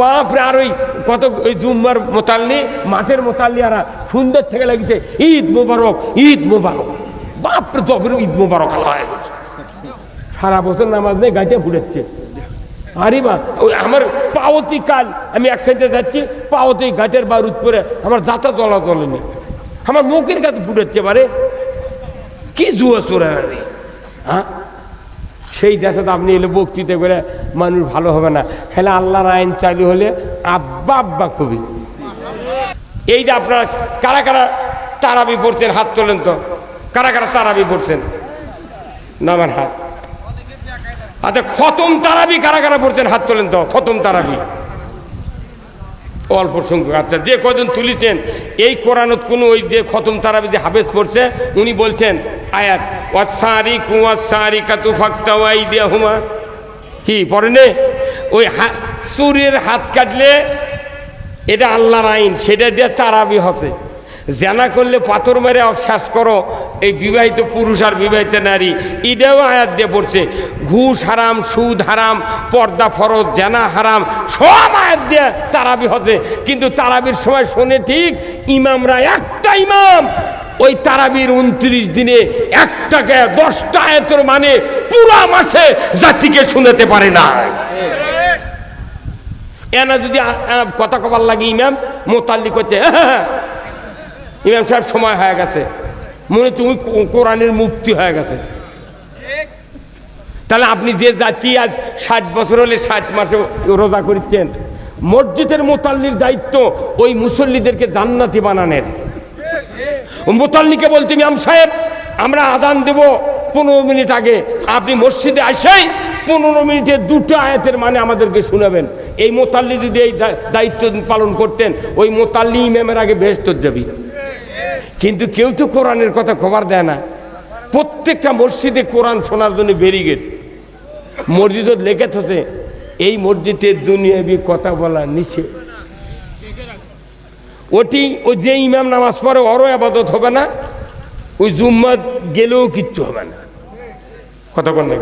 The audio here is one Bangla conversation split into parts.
বাপরে, আর ওই কত, ওই জুম্মার মোতাল্লি, মাঠের মোতাল্লি আর সুন্দর থেকে লাগছে, ঈদ মোবারক ঈদ মোবারক। বাপরে জবের ঈদ মোবারক আল্লাহ হয়ে গেছে। সারা বছর নামাজ নেই, গাইতে ফুটেছে আরে বা ওই আমার পাওতি কাল, আমি একখানতে যাচ্ছি, পাওতি গাছের বারুদ পরে আমার যাতা চলা চলেনি। আমার মুখের কাছে ফুটেছে বারে। কি জুয়া চোরা হ্যাঁ? সেই দেশে আপনি এলে বক্তৃতা করে মানুষ ভালো হবে না। খেলে আল্লাহর আইন চালু হলে আব্বা আব্বা খুবই। এই যে আপনারা কারা কারা তারাবি পড়ছেন, হাত তোলেন তো। কারা কারা তারাবি পড়ছেন? নামান হাত। আচ্ছা খতম তারাবি কারা কারা পড়ছেন, হাত তোলেন তো। খতম তারাবি। অল্প সংখ্যক। আচ্ছা যে কজন তুলিছেন, এই কোরআনত কোনো ওই যে খতম তারাবি যে হাফেজ পড়ছে, উনি বলছেন আয়াত ওয়াসারি কুয়া সারি কাতু ফাক্তা ওয়াই দিয়া হুমা কি, পড়েনে? ওই হাত চুরের হাত কাটলে এটা আল্লাহর আইন, সেটা দিয়ে তারাবি হসে। জেনা করলে পাথর মেরে শ্বাস করো, এই বিবাহিত পুরুষ আর বিবাহিত নারী, এটাও আয়াত দিয়ে পড়ছে। ঘুষ হারাম, সুদ হারাম, পর্দা ফরজ, জেনা হারাম, সব আয়াত দিয়ে তারাবি হসে। কিন্তু তারাবির সময় শোনে ঠিক ইমামরা একটা ইমাম ওই তারাবির উনত্রিশ দিনে একটাকে দশটা আয়াতের মানে পুরা মাসে জাতিকে শুনাতে পারে না। এনা যদি কথা কবার লাগে ইমাম মোতাল্লি করছে "হ্যাঁ, ইমাম সাহেব সময় হয়ে গেছে। মনে কো- কোরআনের মুক্তি হয়ে গেছে। তাহলে আপনি যে জাতি আজ ষাট বছর হলে ষাট মাসে রোজা করছেন মসজিদের মোতাল্লির দায়িত্ব ওই মুসল্লিদেরকে জান্নাতি বানানের। মোতাল্লিকে বলতে ইমাম সাহেব, আমরা আদান দেব পনেরো মিনিট আগে। আপনি মসজিদে আসেই পনেরো মিনিটে দুটো আয়াতের মানে আমাদেরকে শোনাবেন। এই মোতাল্লি যদি এই দায়িত্ব পালন করতেন, ওই মোতাল্লি ইমামের আগে বেহস্তর যাবি। কিন্তু কেউ তো কোরআনের কথা খবর দেয় না। প্রত্যেকটা মসজিদে কোরআন শোনার জন্য বেরিয়ে মসজিদত লেখে থাকে, এই মসজিদে দুনিয়াবি কথা বলা নিষেধ। ওটি, ও যে ইমাম নামাজ পড়ে, ওরও আবাদত হবে না। ওই জুম্মা গেলেও কিচ্ছু হবে না। কথা কন না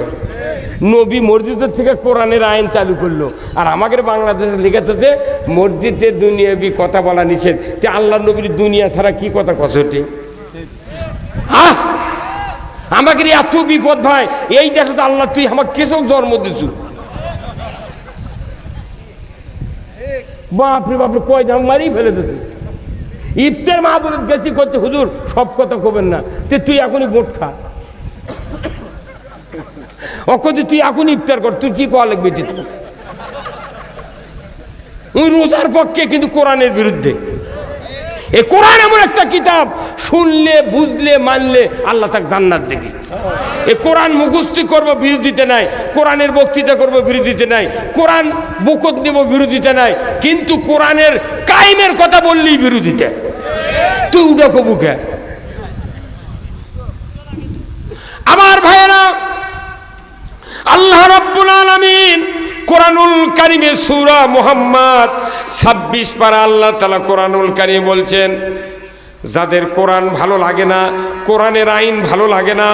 নবী মসজিদের থেকে কোরআনের আইন চালু করল। আর আমাদের বাংলাদেশে লিখেছে যে, মসজিদে দুনিয়াবি কথা বলা নিষেধ। তে আল্লাহ নবীর দুনিয়া ছাড়া কি কথা কষটে হ্যাঁ আমাকে এত বিপদ ভাই এই দেশে আল্লাহ, তুই আমার কেসক জন্ম দিছু। বাপরে বাপরে কয় দাম মারি ফেলে দিতে ইফতের মাহবুব গেছি করতে হুজুর, সব কথা কবেন না। যে তুই এখনই বোট খা। অকদি তুই এখন ইফতার কর তুই কি কোয়া লাগবে তুই রোজার পক্ষে কিন্তু কোরআনের বিরুদ্ধে। এ কোরআন এমন একটা কিতাব, শুনলে, বুঝলে, মানলে আল্লাহ তাকে জান্নাত দেবে। এ কোরআন মুখস্থি করব, বিরোধিতে নাই। কোরআনের বক্তৃতা করব, বিরোধিতে নাই। কোরআন বুকত দেব বিরোধিতে নাই। কিন্তু কোরআনের কাইমের কথা বললেই বিরোধিতে। তুই উঠা কবুকে আমার ভাইয়েরা, আল্লাহ রাব্বুল আলামিন কোরআনুল কারিমে সুরা মুহাম্মদ 26 পারা আল্লাহ তালা কোরআনুল কারিম বলছেন, যাদের কোরআন ভালো লাগে না, কোরআনের আইন ভালো লাগে না,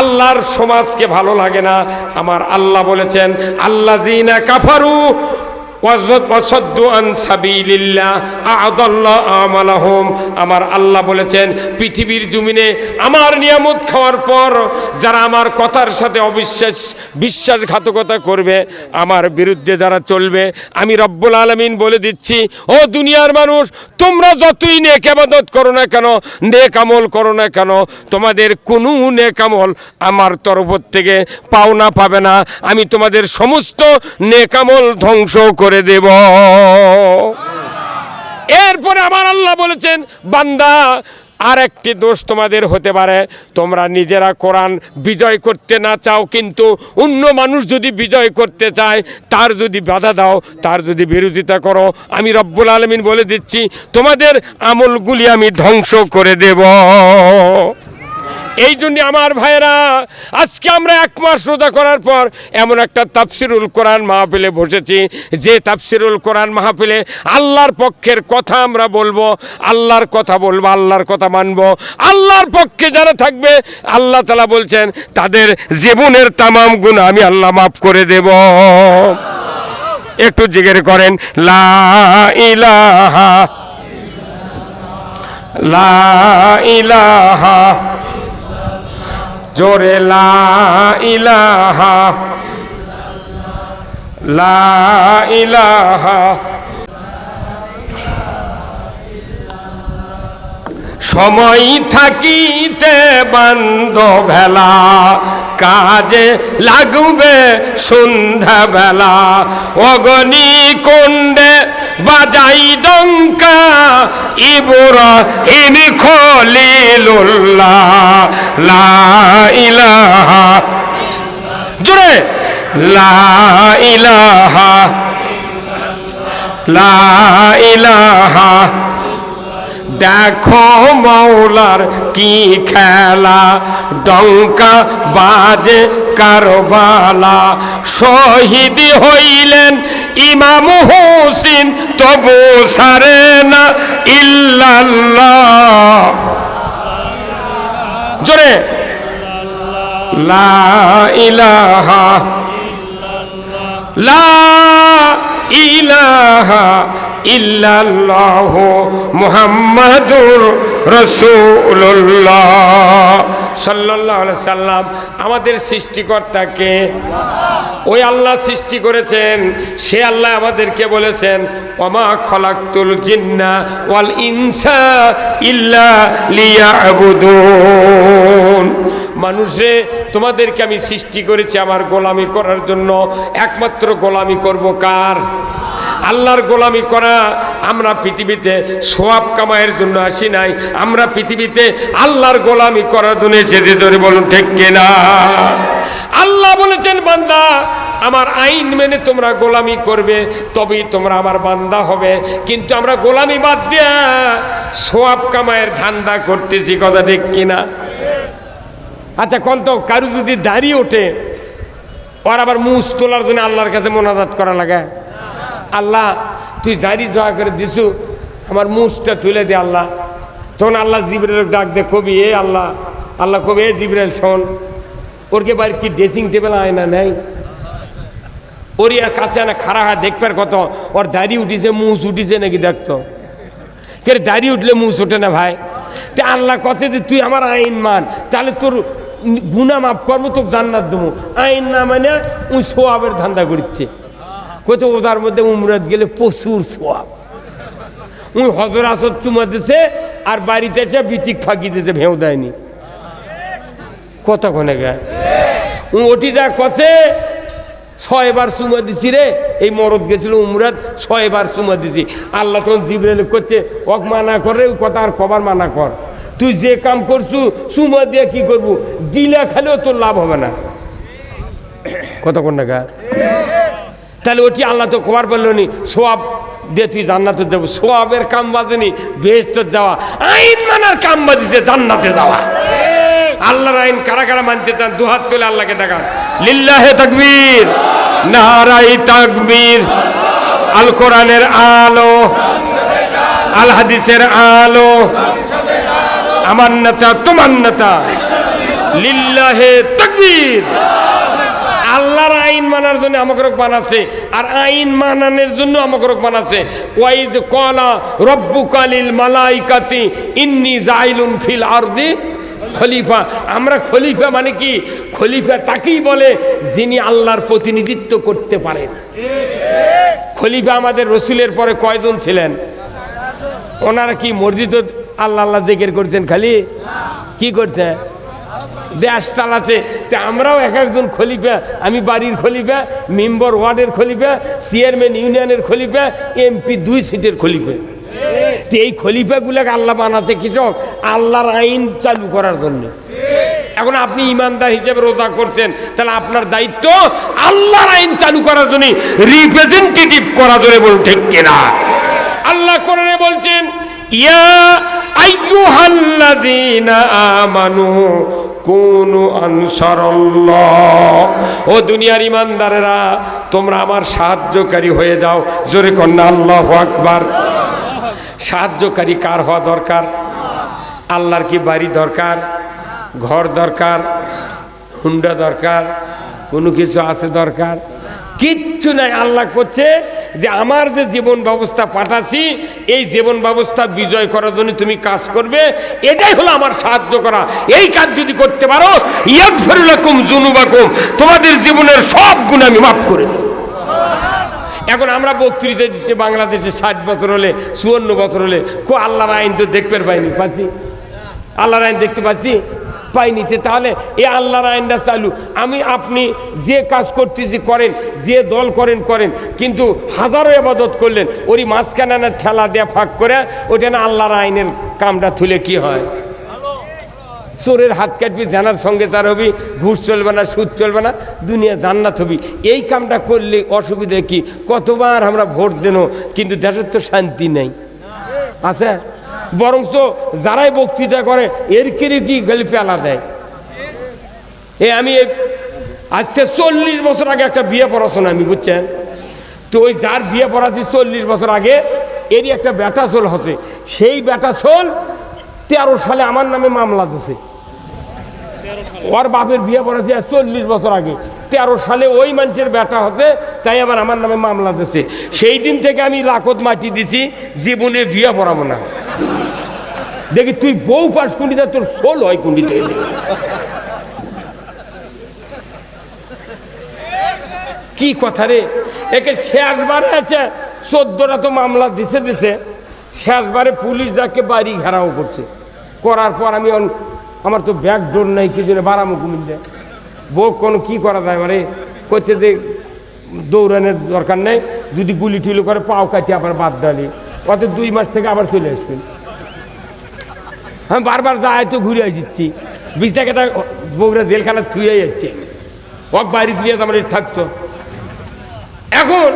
আল্লাহর সমাজকে ভালো লাগে না, আমার আল্লাহ বলেছেন আল্লাহ জিনা কাফারু আমার আল্লাহ বলেছেন, পৃথিবীর জমিনে আমার নিয়ামত খাওয়ার পর যারা আমার কথার সাথে অবিশ্বাস, বিশ্বাসঘাতকতা করবে, আমার বিরুদ্ধে যারা চলবে, আমি রব্বুল আলমিন বলে দিচ্ছি, ও দুনিয়ার মানুষ, তোমরা যতই নেক আবাদত করো না কেন, নেক আমল করো না কেন, তোমাদের কোনো নেক আমল আমার তরফ থেকে পাওনা পাবে না। আমি তোমাদের সমস্ত নেক আমল ধ্বংস করে। দেব। এরপরে আমার আল্লাহ বলেছেন, বান্দা আর একটি দোষ তোমাদের হতে পারে। তোমরা নিজেরা কোরআন বিজয় করতে না চাও, কিন্তু অন্য মানুষ যদি বিজয় করতে চায়, তার যদি বাধা দাও, তার যদি বিরোধিতা করো, আমি রব্বুল আলমিন বলে দিচ্ছি, তোমাদের আমলগুলি আমি ধ্বংস করে দেব। এই জন্য আমার ভাইয়েরা, আজকে আমরা এক মাস রোজা করার পর এমন একটা তাফসিরুল কোরআন মাহফিলে বসেছি। যে তাফসিরুল কোরআন মাহফিলে আল্লাহর পক্ষের কথা আমরা বলব, আল্লাহর কথা বলব, আল্লাহর কথা মানবো। আল্লাহর পক্ষে যারা থাকবে, আল্লাহ তালা বলছেন, তাদের জীবনের তামাম গুণ আমি আল্লাহ মাফ করে দেব। একটু জিজ্ঞেস করেন, লা ইলাহা লা ইলাহা জোরে লা ইলাহা লা ইলাহা। সময় থাকিতে বান্ধ ভেলা, কাজে লাগবে সন্ধ্যা বেলা অগনি কুণ্ডে বাজাই ডঙ্কা ইবর ইনি খলিলুল্লাহ, লা ইলাহা জোরে, লা ইলাহা লা ইলাহা দেখো মৌলার কি খেলা, ডঙ্কা বাজে কারবালা। শহীদ হইলেন ইমাম হোসেন, তবু সারে না ইল্লাল্লাহ। জোরে। লা ইলাহা লা ইলাহা ইল্লাল্লাহ মুহাম্মাদুর আলাইহি সাল্লাম আমাদের সৃষ্টিকর্তাকে ওই আল্লাহ সৃষ্টি করেছেন, সে আল্লাহ আমাদেরকে বলেছেন, ওমা খলাকতুল জিন্না ওয়াল ইনসা ইল্লা লিয়াবুদুন। মানুষে তোমাদেরকে আমি সৃষ্টি করেছি আমার গোলামি করার জন্য। একমাত্র গোলামি করব কার? আল্লাহর গোলামি করা আমরা পৃথিবীতে সোয়াব কামাইয়ের জন্য আসি নাই, আমরা পৃথিবীতে আল্লাহর গোলামি করার জন্য এসেছি ধরে বলুন, ঠিক কিনা? আল্লাহ বলেছেন, বান্দা, আমার আইন মেনে তোমরা গোলামি করবে, তবেই তোমরা আমার বান্দা হবে। কিন্তু আমরা গোলামি বাদ দিয়া সোয়াব কামায়ের ধান্দা করতেছি, কথা ঠিক কিনা? আচ্ছা কোন তো কারু যদি দাঁড়িয়ে ওঠে, ওর আবার মুস তোলার জন্য আল্লাহর কাছে মোনাজাত করা লাগে। আল্লাহ, তুই দাঁড়িয়ে দয়া করে দিছু, আমার মুসটা তুলে দে আল্লাহ। তখন আল্লাহ জিবরেল ডাক দে, কবি, এ আল্লাহ আল্লাহ কবি, এ জিবরেল শোন ওরকে বাড়ি কি ড্রেসিং টেবিল আয়না নেই? ওর কাছে না খাড়া হয় দেখবার কত, ওর দাড়ি উঠিছে মুস উঠিছে নাকি দেখতো? কে দাড়ি উঠলে মুস ওঠে না ভাই? তে আল্লাহ কথা যে তুই আমার আইন মান, তাহলে তোর গুনা মাফ করব, তোকে জান্নাত দেবো। আইন না মানে ওই সোয়াবের ধান্দা করছে কত ওদার মধ্যে উমরাত গেলে প্রচুর সোয়াব। ওই হজর আসর চুমা দিছে, আর বাড়িতে এসে বিটিক ফাঁকি দিছে ভেউ দেয়নি। কতক্ষণে গে ও ওটি যা কছে, ছয়বার চুমা দিছি রে, এই মরদ গেছিল উমরাত, ছয়বার চুমা দিছি। আল্লাহ তখন জিবরেল করছে ওক মানা করে ওই কথা আর কবার মানা কর। তুই যে কাম করছু, চুমা দিয়ে কি করব? দিলে খেলেও তোর লাভ হবে না। কতক্ষণ টাকা তাহলে ওটি আল্লাহ তো খবর বলল নি, সোয়াব দিয়ে তুই জান্নাতে যাব। সোয়াবের কাম বাজেনি বেহেস্ত যাওয়া। আইন মানার কাম বাজিছে জান্নাতে যাওয়া। আল্লাহর আইন কারা কারা মানতে চান দুহাত তুলে আল্লাহকে দেখান। লিল্লাহে তাকবীর নারাই তাকবীর আল কোরআনের আলো আল হাদিসের আলো আমার নেতা তোমার নেতা লিল্লাহে তাকবীর। আল্লাহর আইন মানার জন্য আমাকে রোগ বানাচ্ছে, আর আইন মানানোর জন্য আমাকে রোগ বানাচ্ছে। ওয়াইদ কলা রব্বু কালিল মালাইকাতি, ইন্নি জাইলুন ফিল আরদি খলিফা। আমরা খলিফা মানে কি? খলিফা তাকেই বলে যিনি আল্লাহর প্রতিনিধিত্ব করতে পারেন। খলিফা আমাদের রসুলের পরে কয়জন ছিলেন? ওনারা কি মসজিদ আল্লাহ আল্লাহ জিকির করতেন খালি? কি করতেন দেশ চালাচ্ছে। তা আমরাও এক একজন খলিফা, আমি বাড়ির খলিফা, মেম্বার ওয়ার্ডের খলিফা, চেয়ারম্যান ইউনিয়নের খলিফা, এমপি দুই সিটের খলিফা। তো এই খলিফাগুলোকে আল্লাহ বানাতে কৃষক, আল্লাহর আইন চালু করার জন্য। এখন আপনি ইমানদার হিসেবে রোজা করছেন, তাহলে আপনার দায়িত্ব আল্লাহর আইন চালু করার জন্য রিপ্রেজেন্টেটিভ করা ধরে বলুন, ঠিক কিনা? আল্লাহ কোরআনে বলছেন, ইয়া আইয়ুহাল্লাযীনা আমানু কুনু আনসারাল্লাহ। ও দুনিয়ার ইমানদারেরা, তোমরা আমার সাহায্যকারী হয়ে যাও। জোরে কন্যা, আল্লাহু আকবার। সাহায্যকারী কার হওয়া দরকার? আল্লাহর কি বাড়ি দরকার? ঘর দরকার? হুন্ডা দরকার? কোনো কিছু আছে দরকার? কিচ্ছু কিচ্ছু নাই, আল্লাহ করছে যে আমার যে জীবন ব্যবস্থা পাঠাচ্ছি, এই জীবন ব্যবস্থা বিজয় করার জন্য তুমি কাজ করবে, এটাই হলো আমার সাহায্য করা। এই কাজ যদি করতে পারো ইয়াক ফেরুলাকুম জুনুবাকুম তোমাদের জীবনের সব গুণ আমি মাফ করে দেবো। এখন আমরা বক্তৃতা দিচ্ছি বাংলাদেশে ষাট বছর হলে, চুয়ান্ন বছর হলে। কো, আল্লাহর আইন তো দেখতে পাইনি পাচ্ছি আল্লাহর আইন দেখতে পাচ্ছি পাইনি তে তাহলে এ আল্লাহর আইনটা চালু। আমি, আপনি যে কাজ করতেছি করেন, যে দল করেন করেন, কিন্তু হাজারো এবাদত করলেন, ওরই মাঝখানে ঠেলা দেয়া ফাঁক করে ওটা না আল্লাহর আইনের কামটা তুলে কি হয়? চোরের হাত কাটবি, জানার সঙ্গে তার হবি, ঘুষ চলবে না, সুদ চলবে না, দুনিয়া জান্নাত হবি। এই কামটা করলে অসুবিধা কি? কতবার আমরা ভোট দেন কিন্তু দেশের তো শান্তি নেই। আছে? বরঞ্চ যারাই বক্তৃতা করে এর কিরে কি গেলে পেলা দেয়? এ আমি আজকে চল্লিশ বছর আগে একটা বিয়ে পড়াশোনা, আমি বুঝছেন? তো ওই যার বিয়ে পড়াচ্ছি চল্লিশ বছর আগে, এরই একটা বেটা চোল হচ্ছে। সেই বেটা চোল তেরো সালে আমার নামে মামলা দিছে। ওর বাপের বিয়ে পড়াচ্ছে চল্লিশ বছর আগে। তেরো সালে ওই মানুষের ব্যাটা হচ্ছে, তাই আবার আমার নামে মামলা দিছে। সেই দিন থেকে আমি লাকত মাটি দিছি, জীবনে বিয়ে পড়াবো না। দেখি তুই বউ পাস কুন্ডিতে তোর সোল হয় কুন্ডিতে কি কথা রে? একে শেষবারে আছে, চোদ্দটা তো মামলা দিছে দিছে। শেষবারে পুলিশ যাকে বাড়ি ঘেরাও করছে। করার পর আমি আমার তো ব্যাগ ডোর নাই, কি জন্য বারামো কুমিল্লে বউ কোনো কি করা যায় মানে করছে যে দৌড়ানোর দরকার নেই, যদি গুলি টুলি করে পাও কাটি আবার বাদ দালি অত দুই মাস থেকে আবার চলে আসবেন হ্যাঁ বারবার যায় তো ঘুরে আসছি বিশ টাকা বউরা জেলখানা থুয়ে যাচ্ছে। ওক বাড়ি দিয়ে আমার থাকতো। এখন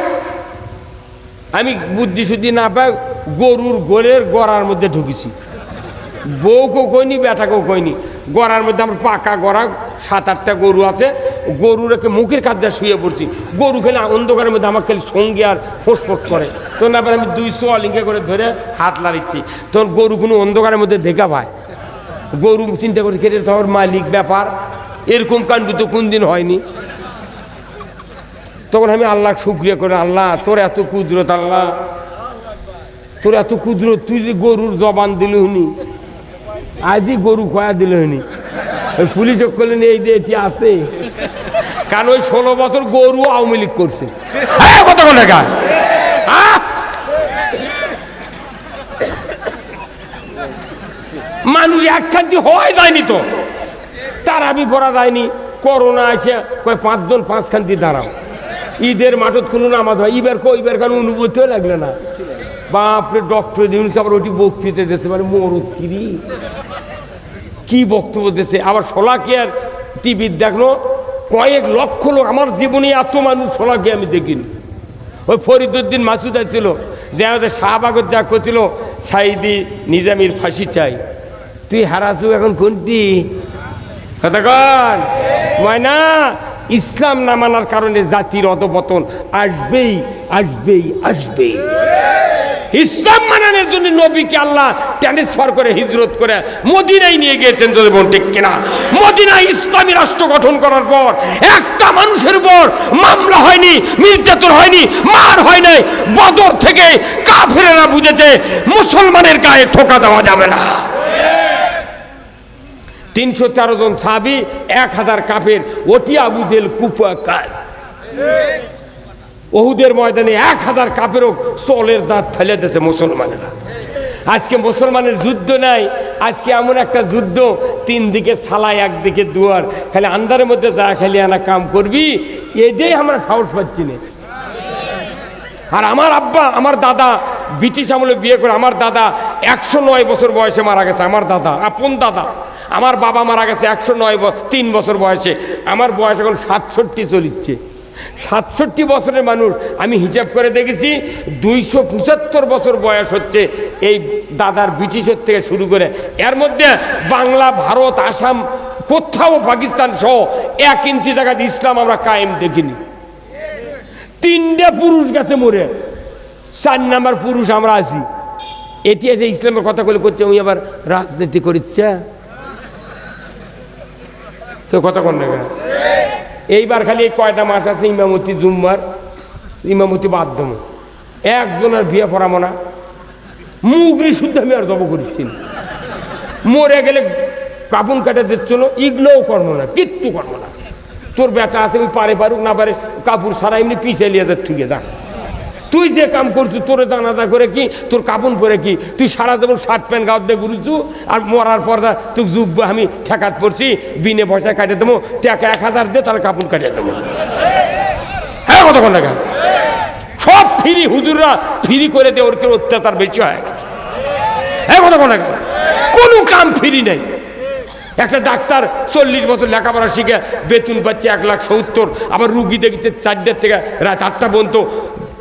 আমি বুদ্ধি শুদ্ধি না পাই গরুর গোলের গড়ার মধ্যে ঢুকেছি। বউকেও কইনি, বেটাকেও কইনি। গড়ার মধ্যে আমার পাকা গড়া, সাত, আটটা গরু আছে। গরুর একে মুখের কাজ দিয়ে শুয়ে পড়ছি। গরু খেলে অন্ধকারের মধ্যে আমার খেলে সঙ্গে আর ফোসফোস করে। তখন আবার আমি দুই লিঙ্গে করে ধরে হাত লাড়িচ্ছি তখন গরু কোনো অন্ধকারের মধ্যে দেখা পায়। গরু চিন্তা করছি কেটে তখন মালিক ব্যাপার। এরকম কাণ্ড তো কোন দিন হয়নি। তখন আমি আল্লাহ শুক্রিয়া করে, আল্লাহ, তোর এত কুদরত, আল্লাহ। তোর এত কুদরত, তুই যে গরুর জবান দিল হুনি আজই গরু খয়া দিল হুনি ওই পুলিশ করলেন এই যে এটি আছে। কারণ ওই ষোলো বছর গরু আওয়ামী লীগ করছে। হ্যাঁ, কত কোন মানুষ একখান্তি হয় যায়নি তো। তার আমি পড়া যায়নি। করোনা আসে কয় পাঁচজন পাঁচখান্তি দাঁড়াও। ঈদের মাঠত কোনো নামাজ হয় ইবার কো ইবার কেন অনুভূতিও লাগল না। বাপরে, ডক্টর ইউনিস আবার ওটি বক্তৃতা দিতে পারে মরুদ কিরি কি বক্তব্য দিয়েছে? আবার সোলাকিয়ার টিভির দেখল, কয়েক লক্ষ লোক আমার জীবনে এত মানুষ সোলাকে আমি দেখিনি। ওই ফরিদুদ্দিন মাসুদ ছিল যে আমাদের শাহবাগত যা করছিল, সাইদি নিজামির ফাঁসি চাই তুই হারাছু এখন কোনটি? কতক্ষণ ময়না, ইসলাম না মানার কারণে জাতির অধপতন আসবেই আসবেই আসবেই। ইসলাম মানানোর জন্য নবীকে আল্লাহ ট্রান্সফার করে হিজরত করে মদিনায় নিয়ে গিয়েছেন যদি বোন ঠিক কিনা। মদিনায় ইসলামী রাষ্ট্র গঠন করার পর একটা মানুষের উপর মামলা হয়নি, নির্যাতন হয়নি, মার হয় নাই, বদর থেকে কাফেরেরা বুঝেছে মুসলমানের গায়ে ঠোকা দেওয়া যাবে না। তিনশো তেরো জন সাবি এক হাজার কাফের, ওটি আবুদেল কুফা কায় ওহুদের ময়দানে এক হাজার কাপেরও চলের দাঁত ফেলে দিয়েছে মুসলমানেরা। আজকে মুসলমানের যুদ্ধ নাই, আজকে এমন একটা যুদ্ধ, তিন দিকে সালাই একদিকে দুয়ার। খালি আন্ধারের মধ্যে যা খালি আনা কাম করবি এটাই আমরা সাহস পাচ্ছি না। আর আমার আব্বা, আমার দাদা, ব্রিটিশ আমলে বিয়ে করে আমার দাদা একশো নয় বছর বয়সে মারা গেছে, আমার দাদা, আপন দাদা। আমার বাবা মারা গেছে একশো নয় তিন বছর বয়সে, আমার বয়স এখন সাতষট্টি চলিচ্ছে। সাতষট্টি বছরের মানুষ, আমি হিসাব করে দেখেছি, দুইশো পঁচাত্তর বছর বয়স হচ্ছে এই দাদার ব্রিটিশের থেকে শুরু করে। এর মধ্যে বাংলা, ভারত, আসাম, কোথাও পাকিস্তান সহ এক ইঞ্চি জায়গাতে ইসলাম আমরা কায়েম দেখিনি। তিনটে পুরুষ গেছে মরে, চার নাম্বার পুরুষ আমরা আছি। এটি আছে ইসলামের কথা বলে করছে আমি আবার রাজনীতি করিচ্ছে। তো কথা কোন জায়গা এইবার খালি এই কয়টা মাস আছে ইমামতি জুম্মার, ইমামতি বাধ্যম একজনের বিয়ে পড়াবো না। মুগরি শুদ্ধ আমি আর জব করছি। মরে গেলে কাপুন কাটা দিচ্ছিল ইগলোও কর্ম না, কিচ্ছু কর্ম না। তোর বেটা আছে, ওই পারে পারুক না পারে, কাপড় সারা এমনি পিছিয়ে লিয়ে যাচ্ছে যা তুই যে কাম করছিস, তোরে জানাজা করে কি? তোর কাপড় পরে কি? তুই সারা যেমন শার্ট প্যান্ট গাঁত দিয়ে ঘুরছু? আর মরার পর দা তুই যুগ আমি ঠেকাত পড়ছি, বিনে পয়সা কাটিয়ে দেবো, টাকা এক হাজার দিয়ে তাহলে কাপড় কাটিয়ে দেবো। হ্যাঁ কতক্ষণ টাকা সব ফ্রি হুজুররা ফ্রি করে দিয়ে ওর কেউ অত্যাচার বেশি হয়ে গেছে। হ্যাঁ কতক্ষণ টাকা কোনো কাম ফ্রি নেই। একটা ডাক্তার চল্লিশ বছর লেখাপড়া শিখে বেতন পাচ্ছে এক লাখ সত্তর, আবার রুগী দেখিতে চারটের থেকে রাত আটটা পর্যন্ত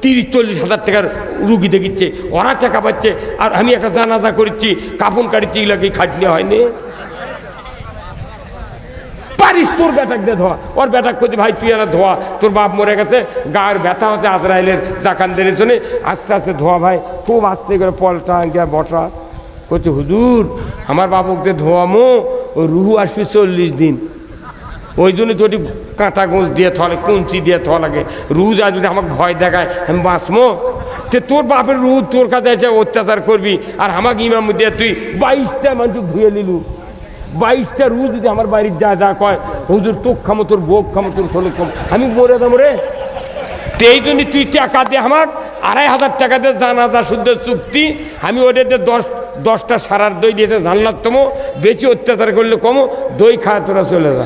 তিরিশ, চল্লিশ হাজার টাকার রুগী দেখিচ্ছে, ওরা টাকা পাচ্ছে, আর আমি একটা জানাজা করছি, কাফন কাটিছি এগুলো কি খাটনি হয়নি। পারিস তোর বেটাক দিয়ে ধোয়া। ওর বেটাক করছি ভাই, তুই এরা ধোয়া, তোর বাপ মরে গেছে, গায়ের ব্যথা হচ্ছে আজরাইলের জাকানদের জন্য আস্তে আস্তে ধোয়া, ভাই, খুব আস্তে করে পলটা গিয়া বটা। করছে হুজুর, আমার বাবুকে ধোয়ামো, ও রুহু আসবে চল্লিশ দিন। ওই জন্য ওটি কাঁটা গোঁজ দিয়ে থা লাগে, কুঞ্চি দিয়ে থা লাগে রুহু যা যদি আমাকে ভয় দেখায়, আমি বাঁচমো তে তোর বাপের রুহু তোর কাছে এসে অত্যাচার করবি, আর আমাকে ইমাম দিয়ে তুই বাইশটা মানুষ ধুয়ে নিলু। বাইশটা রু যদি আমার বাড়ির যা যা কয়, হুজুর, তোক খামো, তোর বোক খামো, তোর ছোলে খামো, আমি মরে দাম রে। তো এই জন্য তুই টাকা দিয়ে আমার আড়াই হাজার টাকা দিয়ে জানাজা শুদ্ধ চুক্তি, আমি ওটাতে দশ, দশটা সারার দই দিয়েছে জানলার তমো, বেশি অত্যাচার করলে কমো, দই খায় তোরা চলে যা।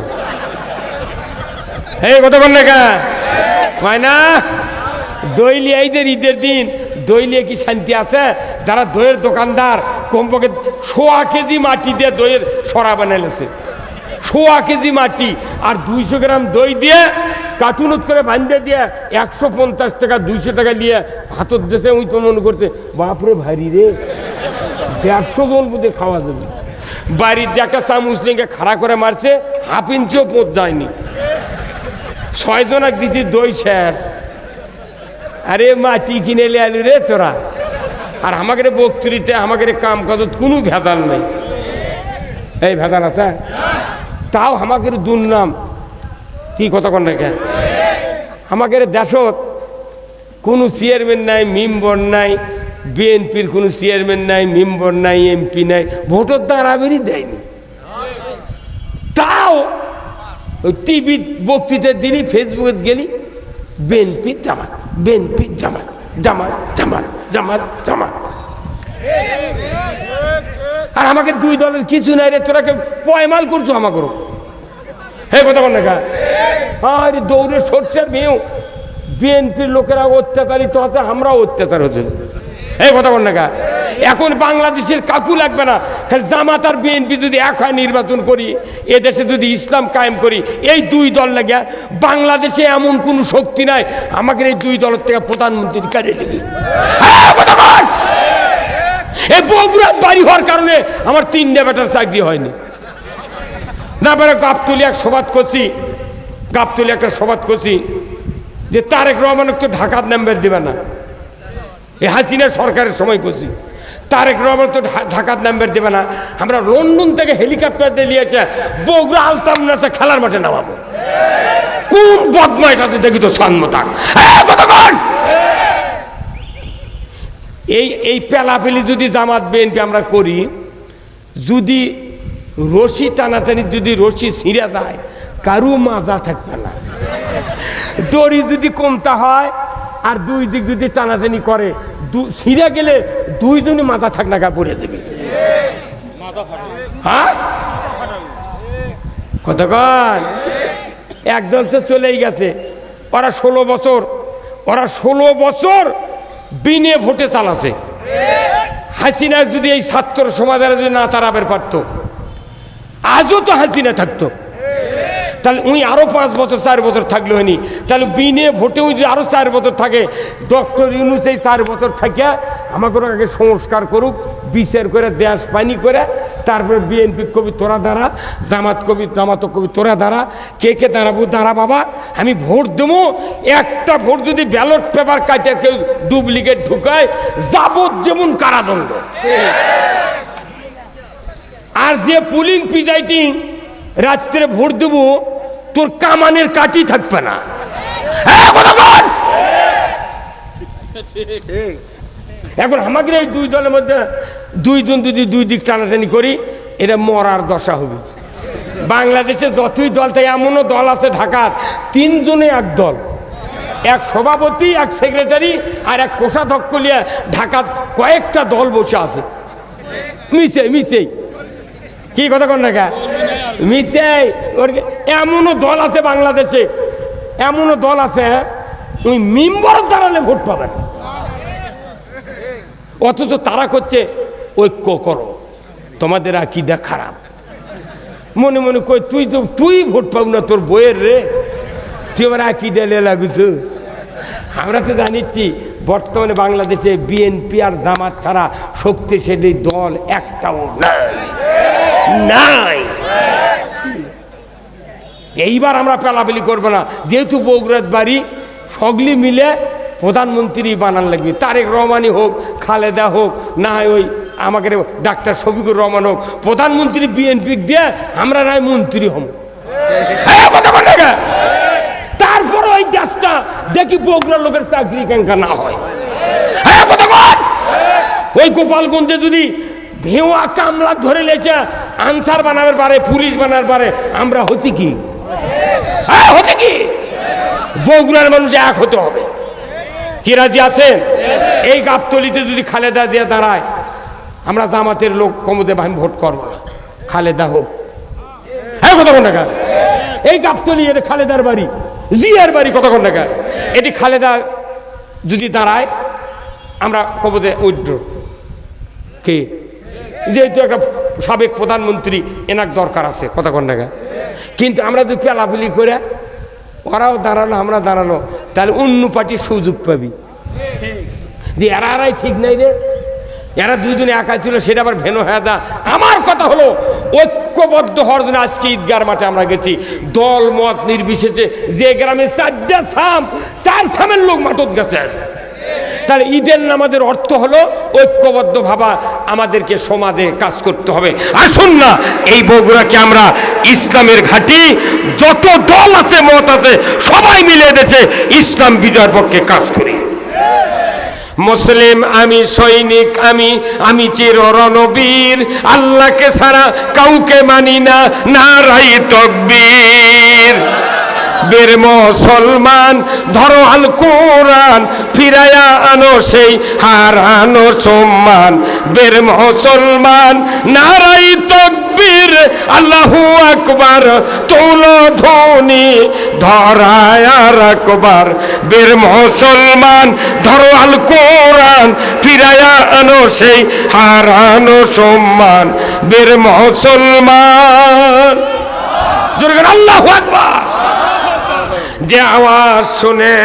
এই কত বল লেখা হয় না? দই লিয়ে ঈদের দিন দই লিয়ে কি শান্তি আছে? যারা দইয়ের দোকানদার, কমপক্ষে সোয়া কেজি মাটি দিয়ে দইয়ের সরা বানাইলেছে সোয়া কেজি মাটি আর দুইশো গ্রাম দই দিয়ে কার্টুনত করে বান্ধে দিয়ে একশো পঞ্চাশ টাকা, দুইশো টাকা নিয়ে হাতত দেশে ওই তো মনে করছে, বাপরে ভারী রে, দেড়শো জন বুঝে খাওয়া যাবে। বাড়ির দিয়ে একটা চা মুসলিমকে খাড়া করে মারছে, হাফ ইঞ্চিও পোত যায়নি। ছয়জন এক দিচ্ছি দই শেষ আরে মাটি কিনে লে আলু রে তোরা আর আমাকে বক্তৃতে আমাকে কাম কাজ কোনো ভেজাল নেই। এই ভেজাল আছে? তাও আমাকে দুর্নাম কি কথা কন রেখে আমাকে দেশত কোনো চেয়ারম্যান নাই মেম্বর নাই বিএনপির কোনো চেয়ারম্যান নাই মেম্বর নাই এমপি নাই ভোটের দাঁড়াবেরই দেয়নি তাও ওই টিভি বক্তৃতা দিলি ফেসবুকে গেলি বিএনপি জামাত বিএনপি জামাত জামাত জামাত জামাত জামাত। আর আমাকে দুই দলের কিছু নাই রে, তোরা কেউ পয়মাল করছ আমাকে হে কথা বল না আরে দৌড়ে সরষের মেয়েও বিএনপির লোকেরা অত্যাচারিত আছে, আমরাও অত্যাচার হচ্ছে। এই কথা বল না? এখন বাংলাদেশের কাকু লাগবে না জামাত আর বিএনপি যদি এক হয় নির্বাচন করি এদেশে যদি ইসলাম কায়েম করি, এই দুই দল লাগে বাংলাদেশে এমন কোনো শক্তি নাই, আমাকে এই দুই দলের থেকে প্রধানমন্ত্রীর কাজে নেবে! এই বগুড়ার বাড়ি হওয়ার কারণে আমার তিনটে বেটার চাকরি হয়নি না পারে এক সবাদ করছি, গাবতলি একটা সবাদ করছি, যে তারেক রহমান তো ঢাকার নাম্বার দিবে না এই হাসিনা সরকারের সময় করছি তারেক রহমান তো ঢাকার নাম্বার দেবে না। আমরা লন্ডন থেকে হেলিকপ্টার দিয়ে নিয়েছে, বগুড়া আলতাম নাচে খেলার মাঠে নামাবো। কোন বদমাইশ আছে দেখি তো এই এই পেলাপেলি যদি জামাত বিএনপি আমরা করি, যদি রশি টানাটানি, যদি রশি ছিঁড়ে যায়, কারু মাজা থাকবে না। দড়ি যদি কমতা হয় আর দুই দিক যদি টানাটানি করে ছিঁড়ে গেলে দুইজনই মাথা থাক না পড়ে দেবে হ্যাঁ? কতক্ষণ একদল তো চলেই গেছে। ওরা ষোলো বছর, ওরা ষোলো বছর বিনে ভোটে চালাছে। হাসিনা যদি এই ছাত্র সমাজের যদি না তারাবের পারত, আজও তো হাসিনা থাকতো। তাহলে উনি আরও পাঁচ বছর, চার বছর থাকলে হয়নি। তাহলে বিনে ভোটে উনি যদি আরও চার বছর থাকে, ডক্টর ইউনুস এই চার বছর থাকিয়া আমাকে আগে সংস্কার করুক, বিচার করে, দেশ পানি করে, তারপরে বিএনপি কবি তোরা দাঁড়া জামাত কবি জামাত কবি তোরা দাঁড়া কে কে দাঁড়াবো, দাঁড়া বাবা, আমি ভোট দেবো। একটা ভোট যদি ব্যালট পেপার কাটে, কেউ ডুপ্লিকেট ঢুকায় যাবজ্জীবন কারাদণ্ড। আর যে পুলিং পিজাইটিং রাত্রে ভোট দেবো তোর কামানের কাটি থাকবে না! এখন আমাদের এই দুই দলের মধ্যে দুইজন যদি দুই দিক টানাটানি করি, এটা মরার দশা হবে। বাংলাদেশে যতই দল তাই এমনও দল আছে ঢাকার, তিনজনে এক দল। এক সভাপতি, এক সেক্রেটারি আর এক কোষাধ্যক্ষ নিয়ে ঢাকার কয়েকটা দল বসে আছে। মিছে মিছেই কি কথা কন না ওর এমনও দল আছে বাংলাদেশে, এমনও দল আছে হ্যাঁ? ওই মেম্বার দাঁড়ালে ভোট পাবেন। অথচ তারা করছে ঐক্য করো, তোমাদের আর আকিদা খারাপ। মনে মনে কই, তুই তো তুই ভোট পাবো না তোর বইয়ের রে। তুই আমার আকিদা লে লাগুছ? আমরা তো জানিচ্ছি, বর্তমানে বাংলাদেশে বিএনপি আর জামাত ছাড়া শক্তিশালী দল একটাও নাই। নাই। এইবার আমরা পেলাপেলি করব না। যেহেতু বগুড়ার বাড়ি সগলি মিলে প্রধানমন্ত্রী বানান লাগবে। তারেক রহমানই হোক, খালেদা হোক, না ওই আমাকে ডাক্তার শফিকুর রহমান হোক। প্রধানমন্ত্রী, বিএনপি দিয়ে আমরা নয় মন্ত্রী হম? তারপর ওই দেশটা দেখি বগুড়ার লোকের চাকরি কেঙ্কা না হয়। ওই গোপালগঞ্জে যদি ভেওয়া কামলা ধরে লেছে, আনসার বানাবার পারে, পুলিশ বানাবার পারে, আমরা হচ্ছি কি? হ্যাঁ হচ্ছে কি? বগুড়ার মানুষ এক হতে হবে। কি রাজি আছেন? এই গাবতলিতে যদি খালেদা দিয়ে দাঁড়ায়, আমরা জামাতের লোক কমতে আমি ভোট করব না। খালেদা হোক। হ্যাঁ কোন? টাকা এই গাবতলি, এটা খালেদার বাড়ি। জিয়ার বাড়ি কত কোন? টাকা এটি খালেদা যদি দাঁড়ায়, আমরা কবতে উইড্র। কে? যেহেতু একটা সাবেক প্রধানমন্ত্রী, এনার দরকার আছে, কথা কোন টাকা কিন্তু আমরা যদি পেলাপুলি করে, ওরাও দাঁড়াল, আমরা দাঁড়াল, তাহলে অন্য পার্টির সুযোগ পাবি। যে এরা এরাই ঠিক নাই রে। এরা দুইজনে একা ছিল, সেটা আবার ভেনো হয়ে দা আমার কথা হলো, ঐক্যবদ্ধ হওয়ার আজকে ঈদগার মাঠে আমরা গেছি। দল, মত নির্বিশেষে যে গ্রামে চারটা সাম চার সামের লোক মাঠত গেছে। তাহলে ঈদের নামাজের অর্থ হলো ঐক্যবদ্ধ ভাবা, আমাদেরকে সমাজে কাজ করতে হবে। আসুন না, এই বগুড়াকে আমরা ইসলামের ঘাঁটি, যত দল আছে, মত আছে, সবাই মিলে দেশে ইসলাম বিজয়ের পক্ষে কাজ করি। মুসলিম, আমি সৈনিক, আমি আমি চির রণবীর, আল্লাহকে ছাড়া কাউকে মানি না নারাই তকবীর। বের মুসলমান, ধরো আল কোরআন ফিরায়া আনো সেই হারানো সম্মান। বের মুসলমান নারাই তকবীর, আল্লাহু আকবার, তুলো ধ্বনি, ধরায় আর আকবার। বের মুসলমান, ধরো আল কোরআন ফিরায়া আনো সেই হারানো সম্মান। বের মুসলমান, জোরে আল্লাহু আকবার। যে আওয়াজ শুনে,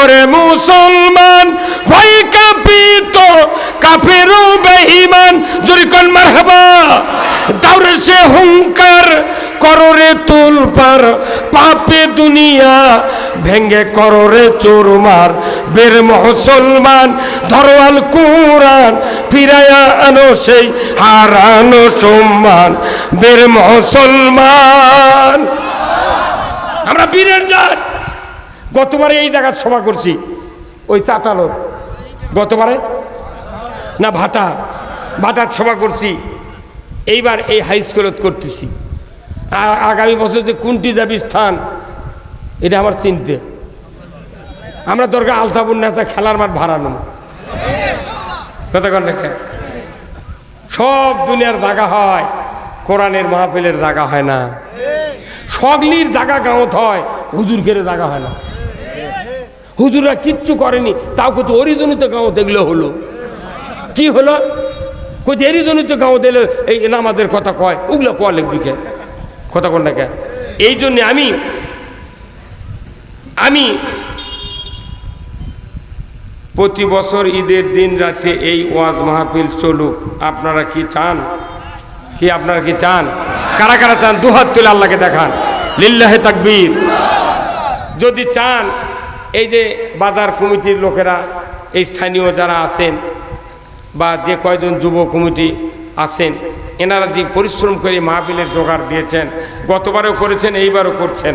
ওরে মুসলমান, ভয় কাঁপিত, কাফের বেঈমান, জোরে কোন মারহাবা। দাউরে সে হুঙ্কার কররে তুলপার, পাপে দুনিয়া ভেঙ্গে কররে চোরমার। বের মুসলমান, ধরওয়াল কুরআন ফিরায়া আনো সেই হারানো সম্মান। বের মুসলমান, আমরা বীরের জাত। গতবারে এই জায়গার সভা করছি, ওই চাতালো গতবারে? না ভাটা ভাটার সভা করছি, এইবার এই হাই স্কুলত করতেছি। আ- আগামী বছর যে কোনটি যাবি স্থান, এটা আমার চিনতে। আমরা দরকার আলতাপুর নেতা খেলার মাঠ ভাড়া নেব। কন দেখে সব দুনিয়ার জায়গা হয়, কোরআনের মাহফিলের জায়গা হয় না। সগলির জায়গা গাঁত হয় হুজুর কেড়ে জায়গা হয় না। হুজুররা কিচ্ছু করেনি। তাও কত অরিজনিত গাঁও দেখলে হলো। কি হলো? কই এরিজনিত গাঁও দিলে এই নামাজের কথা কয়। ওগুলো কয় লিখবি কে? কথা কোনটা কে? এই জন্যে আমি আমি প্রতি বছর ঈদের দিন রাতে এই ওয়াজ মাহফিল চলুক। আপনারা কি চান? কি আপনারা কি চান? কারা কারা চান? দুহাত তুলে আল্লাহকে দেখান। লিল্লাহে তাকবীর। যদি চান এই যে বাজার কমিটির লোকেরা, এই স্থানীয় যারা আছেন বা যে কয়জন যুব কমিটি আছেন, এনারা যে পরিশ্রম করে মাহফিলের জোগাড় দিয়েছেন, গতবারও করেছেন, এইবারও করছেন,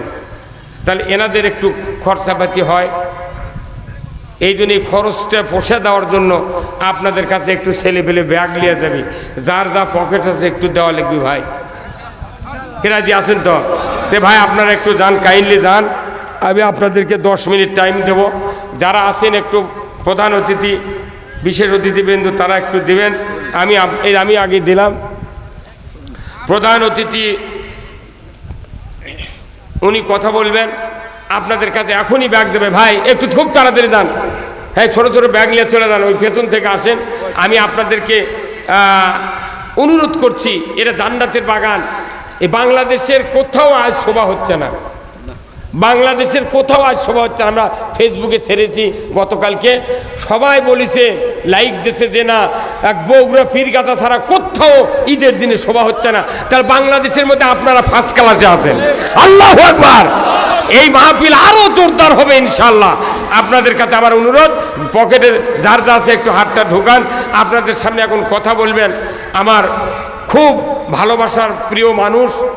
তাহলে এনাদের একটু খরচাপাতি হয়। এই জন্য এই খরচটা পোষে দেওয়ার জন্য আপনাদের কাছে একটু ছেলে পেলে ব্যাগ নিয়ে যাবি। যার যা পকেট আছে একটু দেওয়া লিখবি ভাই। কেরাজি আছেন তো? তে ভাই, আপনারা একটু যান, কাইন্ডলি যান। আমি আপনাদেরকে দশ মিনিট টাইম দেব। যারা আছেন একটু প্রধান অতিথি, বিশেষ অতিথিবৃন্দ, তারা একটু দেবেন। আমি আমি আগে দিলাম। প্রধান অতিথি, উনি কথা বলবেন। আপনাদের কাছে এখনই ব্যাগ দেবে। ভাই, একটু খুব তাড়াতাড়ি যান। হ্যাঁ ছোটো ছোটো ব্যাগ নিয়ে চলে যান, ওই পেছন থেকে আসেন। আমি আপনাদেরকে অনুরোধ করছি, এটা জান্নাতের বাগান। এই বাংলাদেশের কোথাও আজ শোভা হচ্ছে না। বাংলাদেশের কোথাও আজ শোভা হচ্ছে আমরা ফেসবুকে ছেড়েছি গতকালকে। সবাই বলেছে, লাইক দিয়েছে যে না, এক বগুড়া পীর গাথা ছাড়া কোথাও ঈদের দিনে শোভা হচ্ছে না। তার বাংলাদেশের মধ্যে আপনারা ফার্স্ট ক্লাসে আছেন। আল্লাহ একবার এই মাহফিল আরও জোরদার হবে ইনশাল্লাহ আপনাদের কাছে আমার অনুরোধ, পকেটে যার যা আছে একটু হাতটা ঢোকান। আপনাদের সামনে এখন কথা বলবেন। আমার খুব ভালোবাসার প্রিয় মানুষ